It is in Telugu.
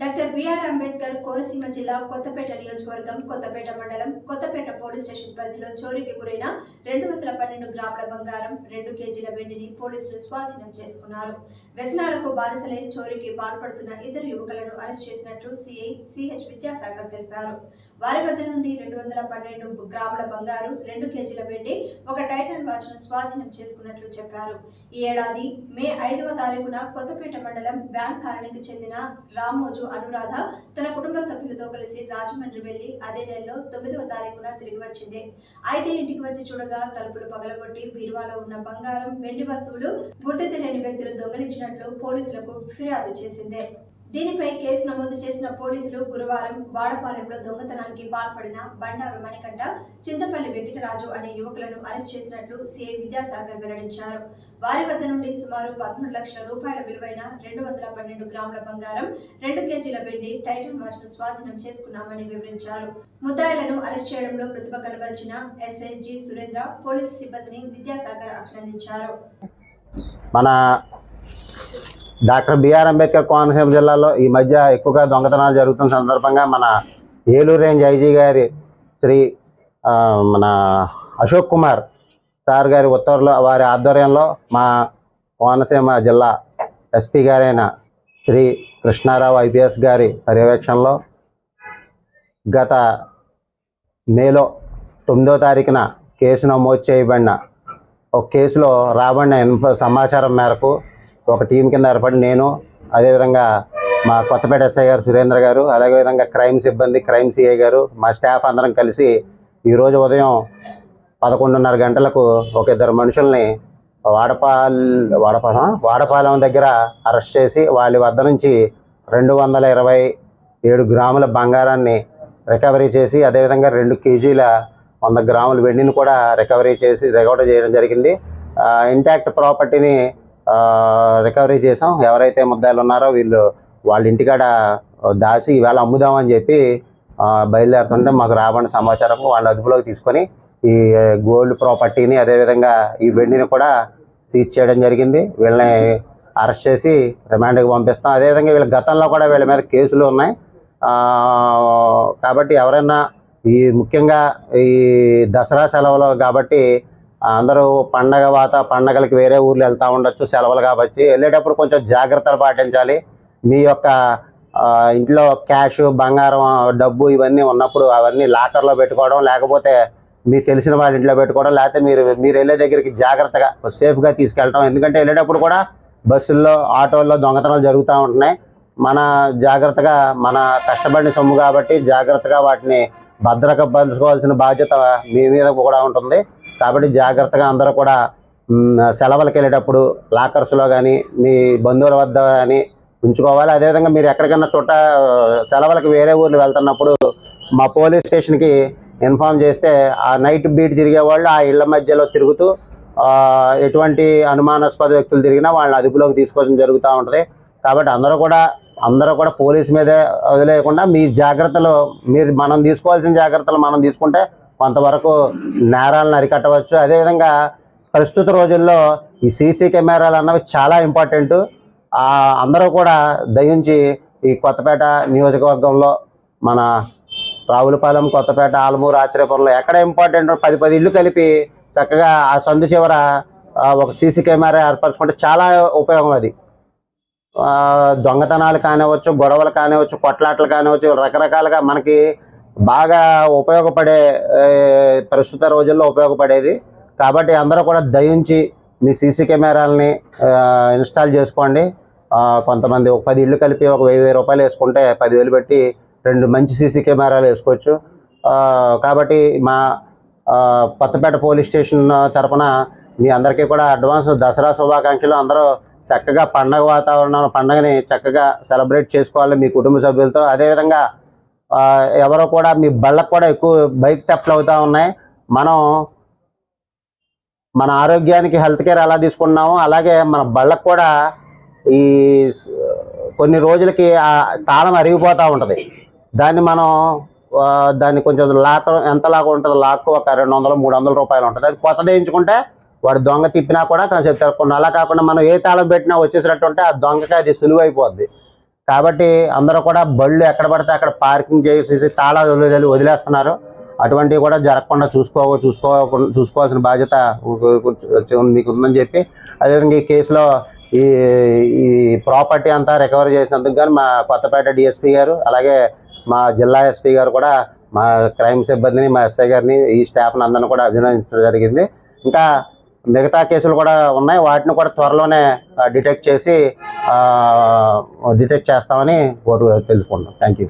డాక్టర్ బిఆర్ అంబేద్కర్ కోనసీమ జిల్లా కొత్తపేట నియోజకవర్గం కొత్తపేట మండలం కొత్తపేట పోలీస్ స్టేషన్ పరిధిలో చోరీకి గురైన రెండు వందల పన్నెండు గ్రాముల బంగారం రెండు కేజీల వెండిని పోలీసులు స్వాధీనం చేసుకున్నారు. వ్యసనాలకు బానిసలై చోరీకి పాల్పడుతున్న ఇద్దరు యువకులను అరెస్ట్ చేసినట్లు సిఐ సిహెచ్ విద్యాసాగర్ తెలిపారు. వారి వద్ద నుండి రెండు వందల పన్నెండు గ్రాముల బంగారు రెండు కేజీల వెండి ఒక టైటన్ వాచ్ను స్వాధీనం చేసుకున్నట్లు చెప్పారు. ఈ ఏడాది మే ఐదవ తారీఖున కొత్తపేట మండలం బ్యాంక్ కాలనీకి చెందిన రామోజు అనురాధ తన కుటుంబ సభ్యులతో కలిసి రాజమండ్రి వెళ్ళి అదే నెలలో తొమ్మిదవ తారీఖున తిరిగి వచ్చింది. అయితే ఇంటికి వచ్చి చూడగా తలుపులు పగలగొట్టి బీరువాలో ఉన్న బంగారం వెండి వస్తువులు గుర్తు తెలియని వ్యక్తులు దొంగలించినట్లు పోలీసులకు ఫిర్యాదు చేసింది. దీనిపై కేసు నమోదు చేసిన పోలీసులు గురువారం వాడపాలెంలో దొంగతనానికి పాల్పడిన బండారు మణికంట చింతపల్లి వెంకటరాజు అనే యువకులను అరెస్ట్ చేసినట్లు సిఐ విద్యాసాగర్ వెల్లడించారు. వారి వద్ద నుండి సుమారు పదమూడు లక్షల రూపాయల విలువైన రెండు వందల పన్నెండు గ్రాముల బంగారం రెండు కేజీల వెండి టైటన్ వాచ్ను స్వాధీనం చేసుకున్నామని వివరించారు. ముద్దాయిలను అరెస్ట్ చేయడంలో ప్రతిభ కనబరిచిన ఎస్ఐ జి సురేంద్ర పోలీసు సిబ్బందిని విద్యాసాగర్ అభినందించారు. మన డాక్టర్ బిఆర్ అంబేద్కర్ కోనసీమ జిల్లాలో ఈ మధ్య ఎక్కువగా దొంగతనాలు జరుగుతున్న సందర్భంగా మన ఏలూరు రేంజ్ ఐజీ గారి శ్రీ మన అశోక్ కుమార్ సార్ గారి ఉత్తర్వులు వారి ఆధ్వర్యంలో మా కోనసీమ జిల్లా ఎస్పీ గారైన శ్రీ కృష్ణారావు ఐపీఎస్ గారి పర్యవేక్షణలో గత మేలో తొమ్మిదో తారీఖున కేసు నమోదు చేయబడిన ఒక కేసులో రాబడిన ఇన్ఫ సమాచారం మేరకు ఒక టీం కింద ఏర్పడి నేను అదేవిధంగా మా కొత్తపేట ఎస్ఐ గారు సురేంద్ర గారు అలాగే విధంగా క్రైమ్ సిబ్బంది క్రైమ్ సిఐ గారు మా స్టాఫ్ అందరం కలిసి ఈరోజు ఉదయం పదకొండున్నర గంటలకు ఒక ఇద్దరు మనుషుల్ని వాడపాల్ వాడపాలెం? వాడపాలెం దగ్గర అరెస్ట్ చేసి వాళ్ళ వద్ద నుంచి రెండు వందల ఇరవై ఏడు గ్రాముల బంగారాన్ని రికవరీ చేసి అదేవిధంగా రెండు కేజీల వంద గ్రాముల వెండిని కూడా రికవరీ చేసి రికవరీ చేయడం జరిగింది. ఇంటాక్ట్ ప్రాపర్టీని రికవరీ చేసాం ఎవరైతే ముద్దాయిలు ఉన్నారో వీళ్ళు వాళ్ళ ఇంటికాడ దాచి ఈవేళ అమ్ముదామని చెప్పి బయలుదేరుతుంటే మాకు రాబడిన సమాచారం వాళ్ళ అదుపులోకి తీసుకొని ఈ గోల్డ్ ప్రాపర్టీని అదేవిధంగా ఈ వెండిని కూడా సీజ్ చేయడం జరిగింది. వీళ్ళని అరెస్ట్ చేసి రిమాండ్కి పంపిస్తాం. అదేవిధంగా వీళ్ళ గతంలో కూడా వీళ్ళ మీద కేసులు ఉన్నాయి. కాబట్టి ఎవరైనా ఈ ముఖ్యంగా ఈ దసరా సెలవులు కాబట్టి అందరూ పండగ వాత పండగలకి వేరే ఊర్లు వెళ్తూ ఉండొచ్చు సెలవులు కాబట్టి. వెళ్ళేటప్పుడు కొంచెం జాగ్రత్తలు పాటించాలి. మీ యొక్క ఇంట్లో క్యాష్ బంగారం డబ్బు ఇవన్నీ ఉన్నప్పుడు అవన్నీ లాకర్లో పెట్టుకోవడం లేకపోతే మీకు తెలిసిన వాళ్ళ ఇంట్లో పెట్టుకోవడం లేకపోతే మీరు మీరు వెళ్ళే దగ్గరికి జాగ్రత్తగా సేఫ్గా తీసుకెళ్ళడం ఎందుకంటే వెళ్ళేటప్పుడు కూడా బస్సుల్లో ఆటోల్లో దొంగతనాలు జరుగుతూ ఉంటున్నాయి. మన జాగ్రత్తగా మన కష్టపడిన సొమ్ము కాబట్టి జాగ్రత్తగా వాటిని భద్రపరచుకోవాల్సిన బాధ్యత మీ మీద కూడా ఉంటుంది. కాబట్టి జాగ్రత్తగా అందరూ కూడా సెలవులకు వెళ్ళేటప్పుడు లాకర్స్లో కానీ మీ బంధువుల వద్ద కానీ ఉంచుకోవాలి. అదేవిధంగా మీరు ఎక్కడికైనా చుట్ట సెలవులకు వేరే ఊర్లు వెళ్తున్నప్పుడు మా పోలీస్ స్టేషన్కి ఇన్ఫామ్ చేస్తే ఆ నైట్ బీట్ తిరిగే వాళ్ళు ఆ ఇళ్ళ మధ్యలో తిరుగుతూ ఎటువంటి అనుమానాస్పద వ్యక్తులు తిరిగినా వాళ్ళని అదుపులోకి తీసుకోవడం జరుగుతూ ఉంటుంది. కాబట్టి అందరూ కూడా అందరూ కూడా పోలీస్ మీదే వదిలేయకుండా మీ జాగ్రత్తలు మీరు మనం తీసుకోవాల్సిన జాగ్రత్తలు మనం తీసుకుంటే కొంతవరకు నేరాలను అరికట్టవచ్చు. అదేవిధంగా ప్రస్తుత రోజుల్లో ఈ సీసీ కెమెరాలు అన్నవి చాలా ఇంపార్టెంట్. అందరూ కూడా దయించి ఈ కొత్తపేట నియోజకవర్గంలో మన రావులపాలెం కొత్తపేట ఆలమూరు ఆత్రేయపురంలో ఎక్కడ ఇంపార్టెంట్ పది పది ఇళ్ళు కలిపి చక్కగా ఆ సందు చివర ఒక సీసీ కెమెరా ఏర్పరచుకుంటే చాలా ఉపయోగం అది. దొంగతనాలు కానివ్వచ్చు గొడవలు కానివ్వచ్చు కొట్లాటలు కానివ్వచ్చు రకరకాలుగా మనకి బాగా ఉపయోగపడే ప్రస్తుత రోజుల్లో ఉపయోగపడేది. కాబట్టి అందరూ కూడా దయించి మీ సీసీ కెమెరాలని ఇన్స్టాల్ చేసుకోండి. కొంతమంది ఒక పది ఇళ్ళు కలిపి ఒక వెయ్యి వెయ్యి రూపాయలు వేసుకుంటే పదివేలు పెట్టి రెండు మంచి సీసీ కెమెరాలు వేసుకోవచ్చు. కాబట్టి మా కొత్తపేట పోలీస్ స్టేషన్ తరపున మీ అందరికీ కూడా అడ్వాన్స్ దసరా శుభాకాంక్షలు. అందరూ చక్కగా పండగ వాతావరణం పండగని చక్కగా సెలబ్రేట్ చేసుకోవాలి మీ కుటుంబ సభ్యులతో. అదేవిధంగా ఎవరో కూడా మీ బళ్ళకు కూడా ఎక్కువ బైక్ థెఫ్ట్లు అవుతూ ఉన్నాయి. మనం మన ఆరోగ్యానికి హెల్త్ కేర్ ఎలా తీసుకున్నామో అలాగే మన బళ్ళకు కూడా ఈ కొన్ని రోజులకి ఆ తాళం అరిగిపోతూ ఉంటుంది. దాన్ని మనం దాన్ని కొంచెం లాక్ ఎంత లాగా ఉంటుంది? లాక్ ఒక రెండు వందలు మూడు వందల రూపాయలు ఉంటుంది. అది కొత్తది వేయించుకుంటే వాడు దొంగ తిప్పినా కూడా కొంచెం తిరగకుండా అలా కాకుండా మనం ఏ తాళం పెట్టినా వచ్చేసినట్టు ఉంటే ఆ దొంగకి అది సులువైపోద్ది. కాబట్టి అందరూ కూడా బళ్ళు ఎక్కడ పడితే అక్కడ పార్కింగ్ చేసేసి తాళాలు వదిలి వదిలేస్తున్నారు. అటువంటివి కూడా జరగకుండా చూసుకో చూసుకో చూసుకోవాల్సిన బాధ్యత మీకు ఉందని చెప్పి అదేవిధంగా ఈ కేసులో ఈ ఈ ప్రాపర్టీ అంతా రికవరీ చేసినందుకు కానీ మా కొత్తపేట డిఎస్పీ గారు అలాగే మా జిల్లా ఎస్పీ గారు కూడా మా క్రైమ్ సిబ్బందిని మా ఎస్ఐ గారిని ఈ స్టాఫ్ని అందరిని కూడా అభినందించడం జరిగింది. ఇంకా మిగతా కేసులు కూడా ఉన్నాయి. వాటిని కూడా త్వరలోనే డిటెక్ట్ చేసి డిటెక్ట్ చేస్తామని కోరు తెలుసుకుంటాం థ్యాంక్ యూ